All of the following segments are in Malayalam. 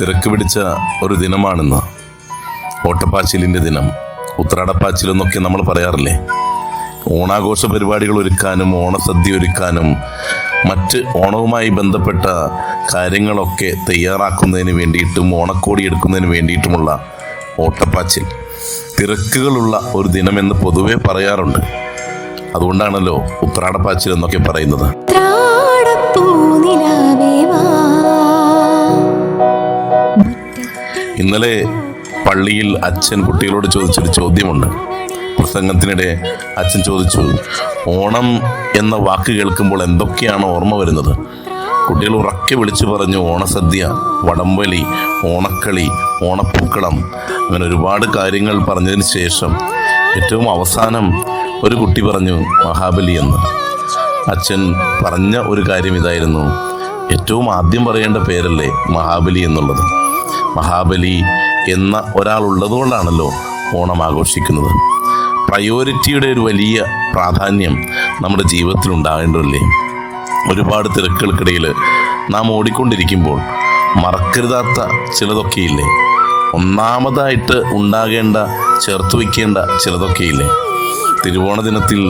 തിരക്ക് പിടിച്ച ഒരു ദിനമാണിന്ന്. ഓട്ടപ്പാച്ചിലിന്റെ ദിനം. ഉത്രാടപ്പാച്ചിൽ എന്നൊക്കെ നമ്മൾ പറയാറില്ലേ? ഓണാഘോഷ പരിപാടികൾ ഒരുക്കാനും ഓണസദ്യ ഒരുക്കാനും മറ്റ് ഓണവുമായി ബന്ധപ്പെട്ട കാര്യങ്ങളൊക്കെ തയ്യാറാക്കുന്നതിന് വേണ്ടിയിട്ടും ഓണക്കോടി എടുക്കുന്നതിന് വേണ്ടിയിട്ടുമുള്ള ഓട്ടപ്പാച്ചിൽ. തിരക്കുകളുള്ള ഒരു ദിനമെന്ന് പൊതുവെ പറയാറുണ്ട്. അതുകൊണ്ടാണല്ലോ ഉത്രാടപ്പാച്ചിൽ എന്നൊക്കെ പറയുന്നത് ഇന്നലെ പള്ളിയിൽ അച്ഛൻ കുട്ടികളോട് ചോദിച്ചൊരു ചോദ്യമുണ്ട്. പ്രസംഗത്തിനിടെ അച്ഛൻ ചോദിച്ചു ഓണം എന്ന വാക്ക് കേൾക്കുമ്പോൾ എന്തൊക്കെയാണ് ഓർമ്മ വരുന്നത്? കുട്ടികൾ ഉറക്കെ വിളിച്ചു പറഞ്ഞു ഓണസദ്യ വടംവലി ഓണക്കളി ഓണപ്പൂക്കളം. അങ്ങനെ ഒരുപാട് കാര്യങ്ങൾ പറഞ്ഞതിന് ശേഷം ഏറ്റവും അവസാനം ഒരു കുട്ടി പറഞ്ഞു മഹാബലി എന്ന്. അച്ഛൻ പറഞ്ഞ ഒരു കാര്യം ഇതായിരുന്നു ഏറ്റവും ആദ്യം പറയേണ്ട പേരല്ലേ മഹാബലി എന്നുള്ളത്. മഹാബലി എന്ന ഒരാൾ ഉള്ളതുകൊണ്ടാണല്ലോ ഓണം ആഘോഷിക്കുന്നത്. പ്രയോറിറ്റിയുടെ ഒരു വലിയ പ്രാധാന്യം നമ്മുടെ ജീവിതത്തിൽ ഉണ്ടാകേണ്ടതല്ലേ? ഒരുപാട് തിരക്കുകൾക്കിടയിൽ നാം ഓടിക്കൊണ്ടിരിക്കുമ്പോൾ മറക്കരുതാത്ത ചിലതൊക്കെയില്ലേ? ഒന്നാമതായിട്ട് ഉണ്ടാകേണ്ട ചേർത്ത് വയ്ക്കേണ്ട ചിലതൊക്കെയില്ലേ? തിരുവോണ ദിനത്തിൽ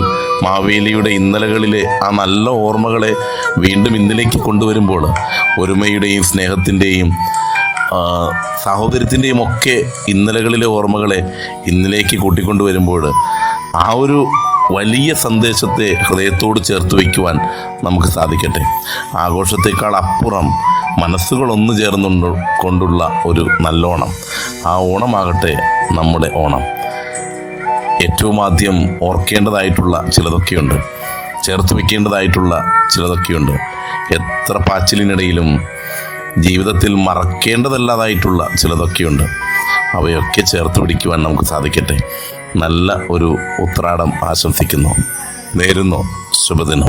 മാവേലിയുടെ ഇന്നലകളിലെ ആ നല്ല ഓർമ്മകളെ വീണ്ടും ഇന്നലേക്ക് കൊണ്ടുവരുമ്പോൾ ഒരുമയുടെയും സ്നേഹത്തിന്റെയും സാഹോദര്യത്തിന്റെയും ഒക്കെ ഇന്നലകളിലെ ഓർമ്മകളെ ഇന്നലേക്ക് കൂട്ടിക്കൊണ്ടുവരുമ്പോൾ ആ ഒരു വലിയ സന്ദേശത്തെ ഹൃദയത്തോട് ചേർത്ത് വയ്ക്കുവാൻ നമുക്ക് സാധിക്കട്ടെ. ആഘോഷത്തേക്കാൾ അപ്പുറം മനസ്സുകളൊന്നു ചേർന്നുകൊണ്ട് കൊണ്ടുള്ള ഒരു നല്ല ഓണം ആ ഓണമാകട്ടെ നമ്മുടെ ഓണം. ഏറ്റവും ആദ്യം ഓർക്കേണ്ടതായിട്ടുള്ള ചിലതൊക്കെയുണ്ട്. ചേർത്ത് വയ്ക്കേണ്ടതായിട്ടുള്ള ചിലതൊക്കെയുണ്ട്. എത്ര പാച്ചിലിനിടയിലും ജീവിതത്തിൽ മറക്കേണ്ടതല്ലാതായിട്ടുള്ള ചിലതൊക്കെയുണ്ട്. അവയൊക്കെ ചേർത്ത് പിടിക്കുവാൻ നമുക്ക് സാധിക്കട്ടെ. നല്ല ഒരു ഉത്രാടം ആശംസിക്കുന്നു. നേരുന്നു. ശുഭദിനം.